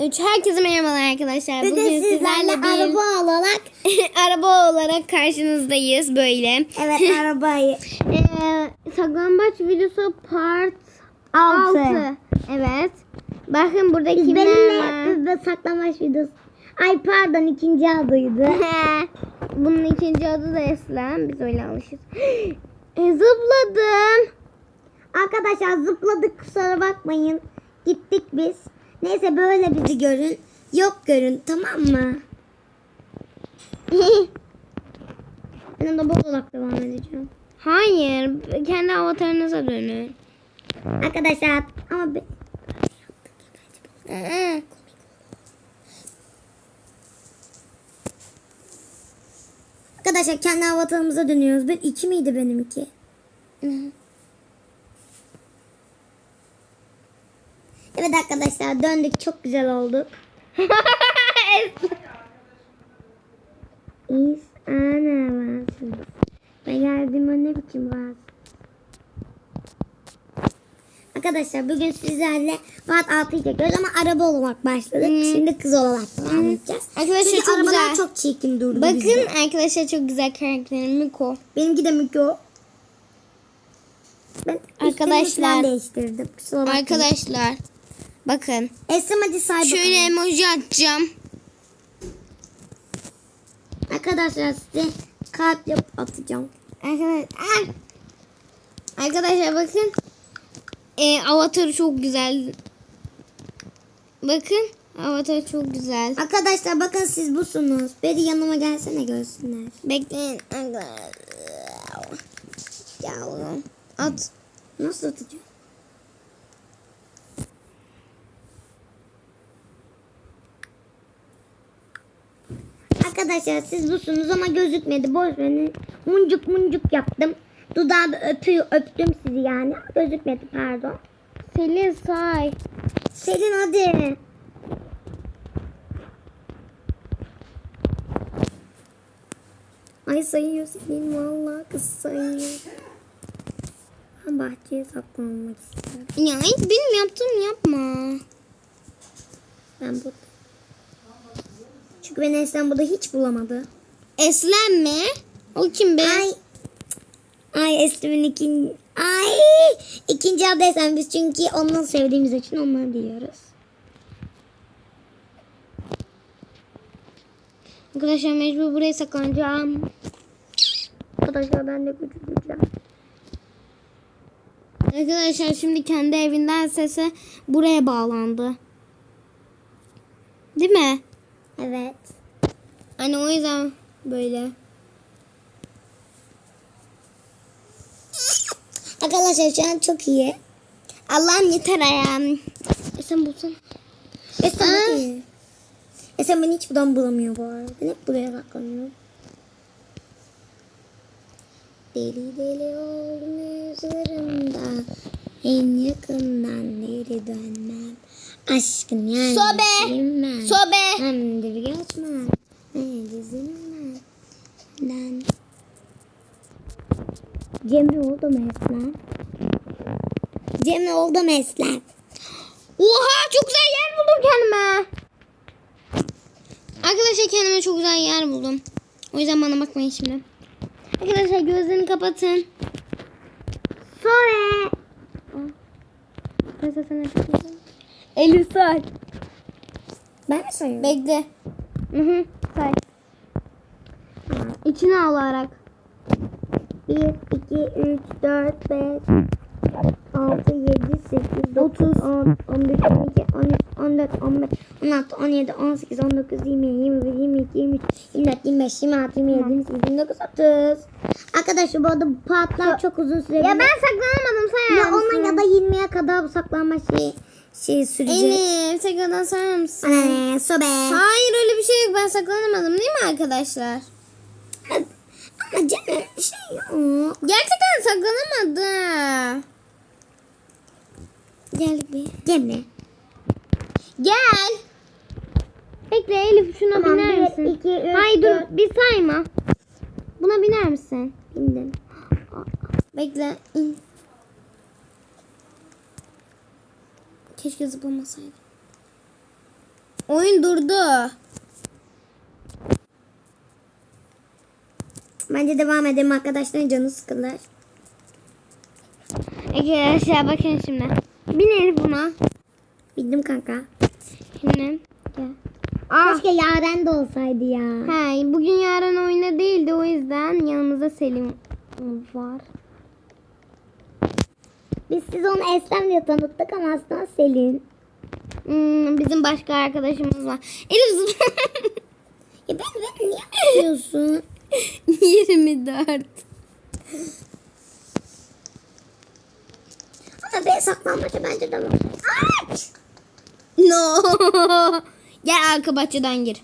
Üç herkese merhabalar arkadaşlar. De Bugün sizlerle sizlerle bir araba olarak araba olarak karşınızdayız böyle. evet arabayı Ee, saklambaç videosu part Altı. 6. Evet. Bakın burada biz kimler benimle yaptık ve saklamaç videosu. Ay pardon ikinci adıydı. Bunun ikinci adı da Eslem. Biz öyle alışız. E, zıpladım. Arkadaşlar zıpladık kusura bakmayın. Gittik biz. Neyse böyle bizi görün. Yok görün tamam mı? Ben de bu olarak devam edeceğim. Hayır. Kendi avatarınıza dönün. Arkadaşlar ama be- Arkadaşlar kendi avatarımıza dönüyoruz. Bir iki miydi benimki? Evet arkadaşlar döndük çok güzel olduk. İz ana varsın. Ben geldim ne biçim varsın. Arkadaşlar bugün sizlerle Part 6'yı çekiyoruz ama araba olarak başladık. Hmm. Şimdi kız olarak devam edeceğiz. Arkadaşlar Çünkü çok güzel. çok çirkin durdu bizde. Bakın arkadaşlar çok güzel karakterim Miko. Benimki de Miko. Ben Arkadaşlar. değiştirdim. Kusura bakmayın. Arkadaşlar bakın. Esem hadi say Şöyle bakalım. emoji atacağım. Arkadaşlar size kalp yap atacağım. Arkadaşlar, arkadaşlar bakın. Ee, avatarı çok güzel. Bakın avatarı çok güzel. Arkadaşlar bakın siz busunuz. Beri yanıma gelsene görsünler. Bekleyin. Yavrum. At. Nasıl atacağım? Arkadaşlar siz busunuz ama gözükmedi. Boş verin. Muncuk muncuk yaptım. Dudağımı öpüyor, öptüm sizi yani. Gözükmedi pardon. Selin say. Selin hadi. Ay sayıyor Selin vallahi kız sayıyor. Ben bahçeye saklanmak istiyorum. Ya hiç benim yaptığım yapma. Ben bu. Çünkü beni Esen burada hiç bulamadı. Eslem mi? O kim be? Ay. Ay Eslem'in ikinci. Ay. ikinci adı Esen biz çünkü onu sevdiğimiz için onları diyoruz. Arkadaşlar mecbur buraya saklanacağım. Arkadaşlar ben de küçüleceğim. Arkadaşlar şimdi kendi evinden sese buraya bağlandı. Değil mi? Evet. Hani o yüzden böyle. Arkadaşlar şu an çok iyi. Allah'ım yeter ayağım. E sen bulsana. Esen Aa. hadi. Esen beni hiç buradan bulamıyor bu arada. Ben hep buraya saklanıyorum. Deli deli oldum üzerinde. En yakından geri Aşkın yani. Sobe. Bilmem. Sobe. Hem de bir geçmem. Ne dizinmem. Ben. Cemre oldu mu Eslen? Cemre oldu mu Eslen? Oha çok güzel yer buldum kendime. Arkadaşlar kendime çok güzel yer buldum. O yüzden bana bakmayın şimdi. Arkadaşlar gözlerini kapatın. Sonra. Ben zaten Elif say. Ben mi sayıyorum? Bekle. Hı hı say. İçine alarak. 1, 2, 3, 4, 5, 6, 7, 8, 9, 10, 11, 12, 13, 14, 15, 16, 17, 18, 19, 20, 21, 22, 23, 24, 25, 26, 27, 28, 29, 30. Arkadaşlar bu arada bu partlar çok uzun sürebilir. Ya ben saklanamadım sayar ya mısın? ona ya da 20'ye kadar bu saklanma şey, şey sürecek. Elif tekrardan sayar mısın? Eee sobe. Hayır öyle bir şey yok. Ben saklanamadım değil mi arkadaşlar? Ama canım bir şey yok. Gerçekten saklanamadım. Gel bir. Cemre. Gel. Bekle Elif şuna Tamam, biner bir, misin? iki, üç, Hayır dur bir sayma. Buna biner misin? Bindim. Bekle. in. Keşke zıplamasaydım. Oyun durdu. Bence devam edelim arkadaşların canı sıkılır. Arkadaşlar bakın şimdi. Binelim buna. Bildim kanka. Şimdi. Gel. Aa. Keşke Yaren de olsaydı ya. He, bugün yarın oyunda değildi o yüzden yanımızda Selim var. Biz siz onu Eslem diye tanıttık ama aslında Selin. Hmm, bizim başka arkadaşımız var. Elif. Ya ben, ben niye atıyorsun? 24. ama ben saklanmaca bence de var. Aç! No. Gel arka bahçeden gir.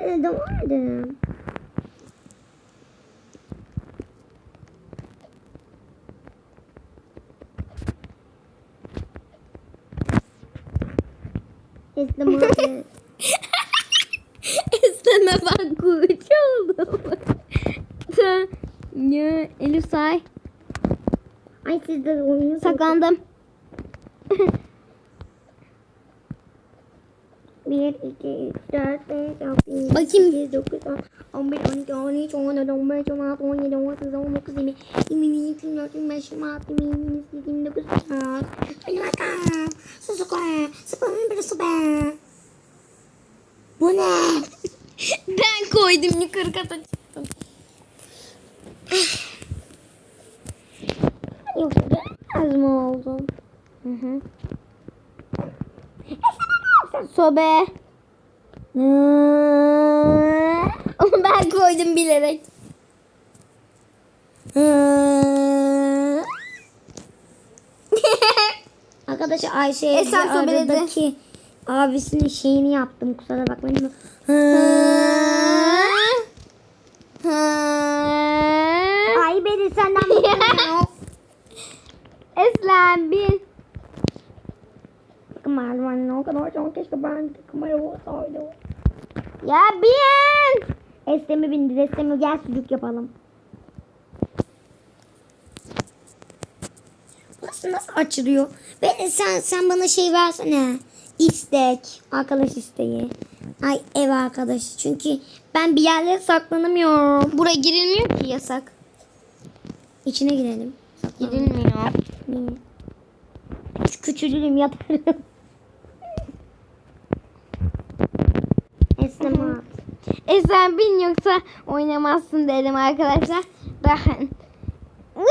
Nerede vardı? Abi. Esneme bak kuş oldu. Ya, Elif say. Ay siz de oyunu Saklandım. 1, 2, 3, 4, 5, 6, 7, Bakayım. 8, 9, 10, 11, 12, 13, 14, 15, 16, 17, 18, 19, 20, 22, 24, 25, 26, 27, 28, 29, 30. Hadi bakalım. Sus be. Sıkılın bir su be. Bu ne? Ben koydum yukarı kata çıktım. Yoksa az mı oldum? Hı hı. Sobe. Onu ben koydum bilerek. Arkadaşlar Ayşe Esen aradaki abisinin şeyini yaptım kusura bakmayın. Ay beni senden bıkmıyor. Eslem bin. Bakın merdivenin o kadar çok keşke ben kamera olsaydı. Ya bin. Eslem'i bindir Eslem'i gel sucuk yapalım. Nasıl nasıl açılıyor? Ben, sen, sen bana şey versene. İstek. Arkadaş isteği. Ay ev arkadaşı. Çünkü ben bir yerlere saklanamıyorum. Buraya girilmiyor ki yasak. İçine girelim. Saklan. Girilmiyor. Niye? Küçülürüm yaparım. Eslem at. Eslem bin yoksa oynamazsın dedim arkadaşlar. Bakın.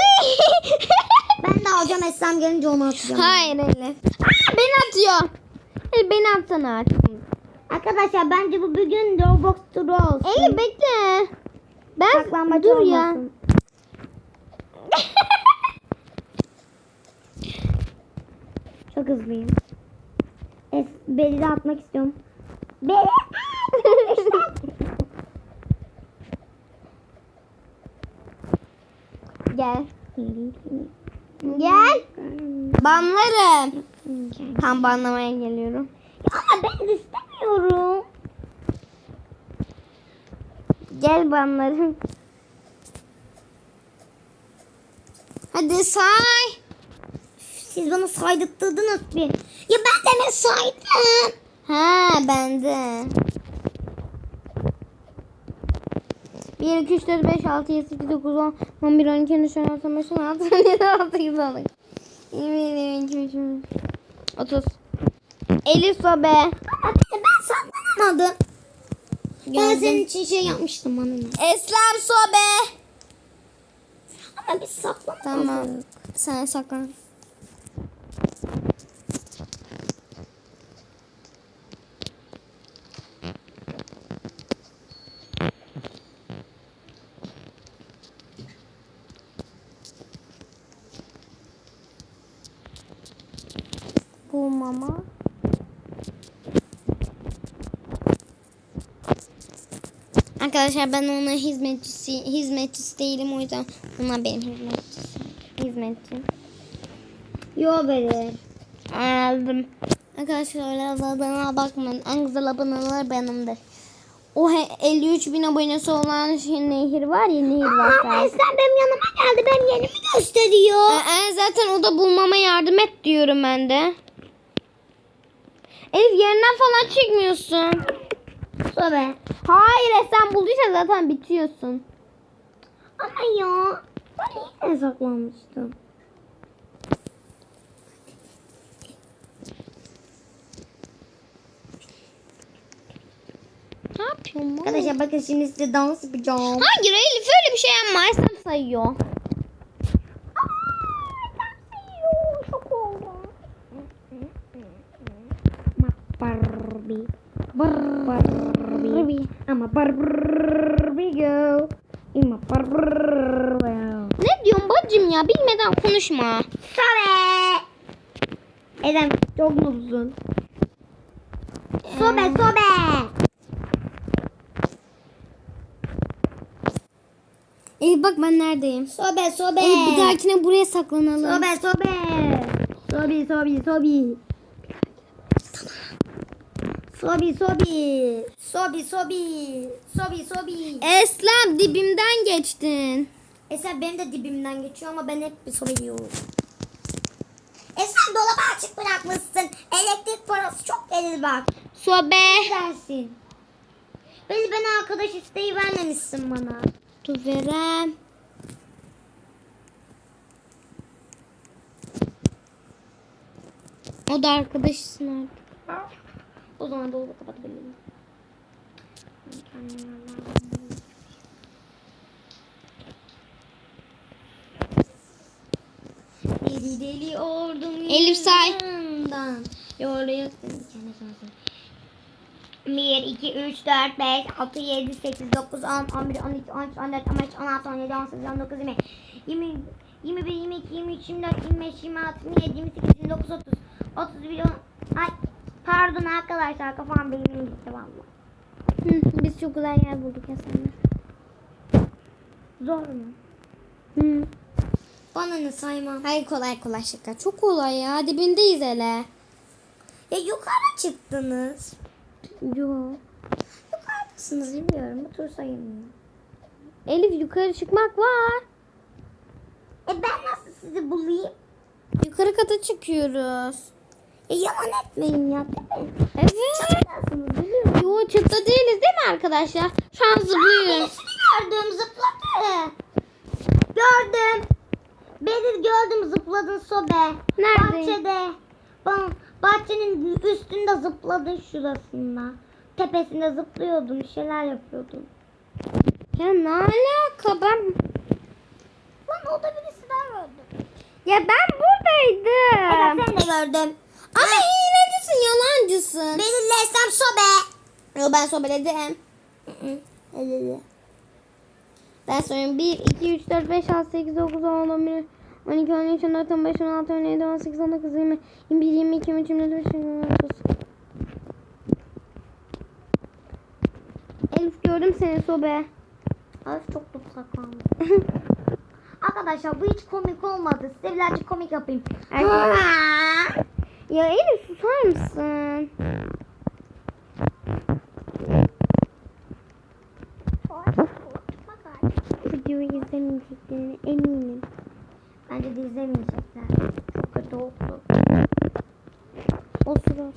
Ben de alacağım Eslem gelince onu atacağım. Hayır Elif. Aa, beni atıyor. Elif beni atsana artık. Arkadaşlar bence bu bugün Roblox turu olsun. Elif bekle. Ben dur ya. olmasın. Çok hızlıyım. Es Beli de atmak istiyorum. Beli! Gel. Gel. Banlarım. Tam banlamaya geliyorum. Ama ben istemiyorum. Gel banlarım. Hadi say. Siz bana saydırttırdınız bir. Ya ben demin saydım. Ha bende. 1, 2, 3, 4, 5, 6, 7, 8, 9, 10, 11, 12, 13, 14, 15, 16, 17, 18, 19, 20, 21, 22, 23, 30. Elif sobe. Ama ben, saklanamadım. Ben senin için şey yapmıştım bana ne. Eslem sobe. Ama biz saklanamadık. Tamam. Sen saklan. Bu mama. Arkadaşlar ben ona hizmetçisi hizmetçisi değilim o yüzden ona benim hizmetçisi. Hizmetçim. Yo beni. Aldım. Arkadaşlar adına bakmayın. En güzel aboneler benimdir. O he- 53 bin abonesi olan şey, nehir var ya nehir var. Aa, Eslem benim yanıma geldi. Benim yerimi gösteriyor. Ee, zaten o da bulmama yardım et diyorum ben de. Elif yerinden falan çıkmıyorsun. Sobe. Hayır sen bulduysan zaten bitiyorsun. Ama ya. Ben yine saklanmıştım. Ne yapıyorsun? Arkadaşlar bakın şimdi size dans yapacağım. Hayır Elif öyle bir şey yapma. Eslem sayıyor. Çok oldu. Barbie. Barbie. Barbie. Ama Barbie girl. Ama Barbie. Ne diyorsun bacım ya? Bilmeden konuşma. Sobe. Eden çok mutlusun. Sobe sobe. Elif bak ben neredeyim? Sobe sobe. Elif bir dahakine buraya saklanalım. Sobe sobe. Sobi sobi sobi. Sobi sobi. Sobi sobi. Sobi sobi. Eslem dibimden geçtin. Esen benim de dibimden geçiyor ama ben hep bir sobe yiyorum. Esen dolabı açık bırakmışsın. Elektrik parası çok gelir bak. Sobe. Dersin. Beni ben arkadaş isteği vermemişsin bana. Dur verem. O da arkadaşısın artık. O zaman dolabı kapatabilirim. Deli deli ordum Elif say. seni kendi sensin. 1, 2, 3, 4, 5, 6, 7, 8, 9, 10, 11, 12, 13, 14, 15, 16, 17, 18, 19, 20, 20, 21, 22, 23, 24, 25, 26, 27, 28, 29, 30, 31, 10, ay pardon arkadaşlar kafam benim gitti valla. Hı, biz çok güzel yer bulduk ya sana. Zor mu? Hı. Bana ne saymam. Hayır kolay kolay şaka. Çok kolay ya. Dibindeyiz hele. Ya yukarı çıktınız. Yo. Yukarıdasınız biliyorum. Bu tur sayılmıyor. Elif yukarı çıkmak var. E ben nasıl sizi bulayım? Yukarı kata çıkıyoruz. E yalan etmeyin ya değil mi? Evet. Nasılsınız biliyorum. Yo çıtta değiliz değil mi arkadaşlar? Şu an zıplıyoruz. Birisini gördüm zıpladı. Gördüm. Beni gördüm zıpladın sobe. Nerede? Bahçede. Ba- bahçenin üstünde zıpladın şurasında. Tepesinde zıplıyordun bir şeyler yapıyordun. Ya ne alaka ben... Lan o da birisi daha gördüm. Ya ben buradaydım. Evet seni de gördüm. Ama hilecisin, yalancısın. Belirlersem sobe. Yo ben sobeledim. Ben söyleyeyim 1, 2, 3, 4, 5, 6, 8, 9, 10, 11, 12, 13, 14, 15, 16, 17, 18, 19, 20, 21, 22, 23, 24, 25, 26, 30. Elif gördüm seni sobe. Ay çok da saklandı. Arkadaşlar bu hiç komik olmadı. Size birazcık komik yapayım. Erkek- Ya Elif susar mısın? Videoyu izlemeyeceklerini eminim. Bence de izlemeyecekler. Çok kötü oldu. O sıra.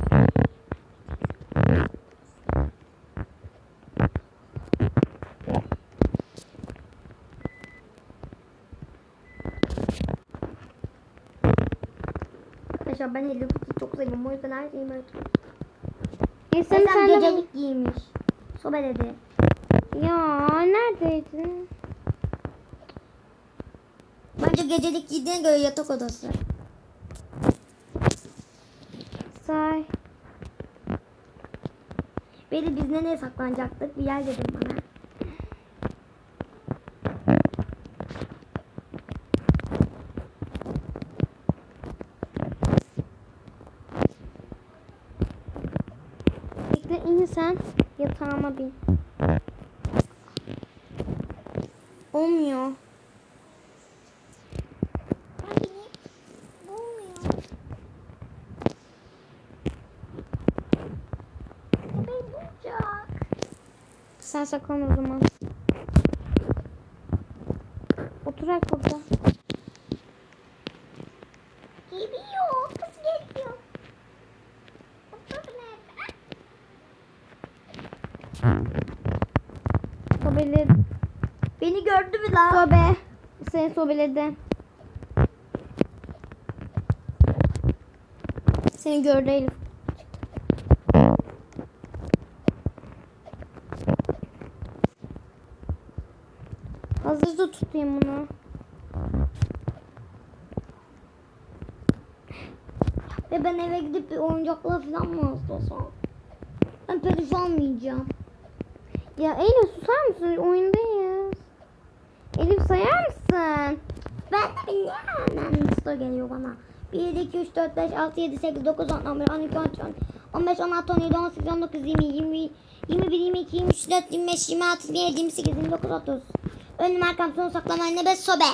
Arkadaşlar ben Kitty'yi çok seviyorum. O yüzden her şeyimi açıyorum. E sen, sen de... gecelik giymiş. Sobe dedi. Ya neredeydin? Bence gecelik giydiğine göre yatak odası. Say. Beni biz nereye saklanacaktık? Bir yer dedim bana. Bekle in sen yatağıma bin. Olmuyor. Sen saklan o zaman. Oturak burada. Geliyor. Kız geliyor. Otur nerede? Sobeledi. Beni gördü mü lan? Sobe. Seni sobeledi. Seni gördü Elif. Hazırda tutayım bunu. Ve ben eve gidip bir oyuncakla falan mı ıslasam? Ben perişan olmayacağım. Ya Elif susar mısın? Oyundayız. Elif sayar mısın? Ben de bilmiyorum. Ben Musta geliyor bana. 1, 2, 3, 4, 5, 6, 7, 8, 9, 10, 11, 12, 13, 14, 15, 16, 17, 18, 19, 20, 20, 21, 22, 23, 24, 25, 26, 27, 28, 29, 30. Önüm arkam son saklama anne be sobe.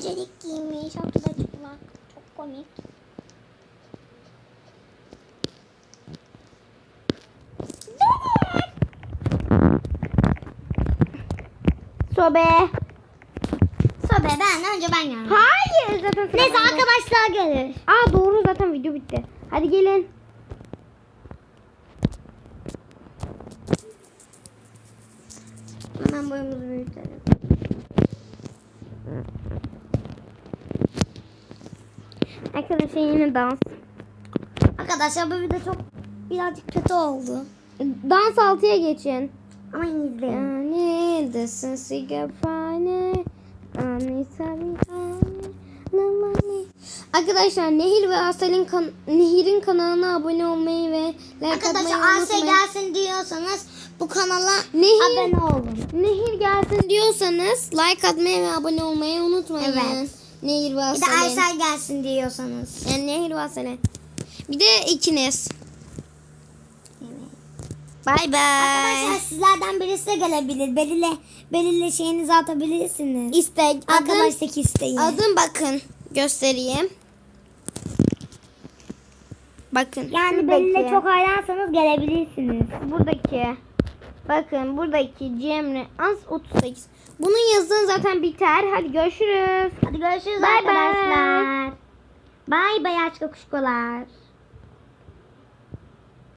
Gecelik giymiş ortada çıplak. Çok komik. Sobe. Sobe ben önce ben geldim. Hayır zaten Neyse arkadaşlar gelir. Aa doğru zaten video bitti. Hadi gelin. Arkadaşlar yine dans. Arkadaşlar bu video çok birazcık kötü oldu. Dans altıya geçin. Ama izleyin. Yani desin sigafane. Arkadaşlar Nehir ve Asel'in kan Nehir'in kanalına abone olmayı ve like Arkadaşlar unutmayın. gelsin diyorsanız bu kanala Nehir, abone olun. Nehir gelsin diyorsanız like atmayı ve abone olmayı unutmayın. Evet. Nehir ve Bir de Asel'in. Aysel gelsin diyorsanız. Yani Nehir ve Asel'in. Bir de ikiniz. Bay bay. Arkadaşlar sizlerden birisi de gelebilir. Belirli, belirli şeyinizi atabilirsiniz. İstek. Adım, Arkadaştaki isteği. adım bakın. Göstereyim. Bakın. yani belirli çok hayransanız gelebilirsiniz. Buradaki. Bakın buradaki Cemre Az 38. Bunu yazın zaten biter. Hadi görüşürüz. Hadi görüşürüz Bay bay. arkadaşlar. Bay bay aşk kuşkolar.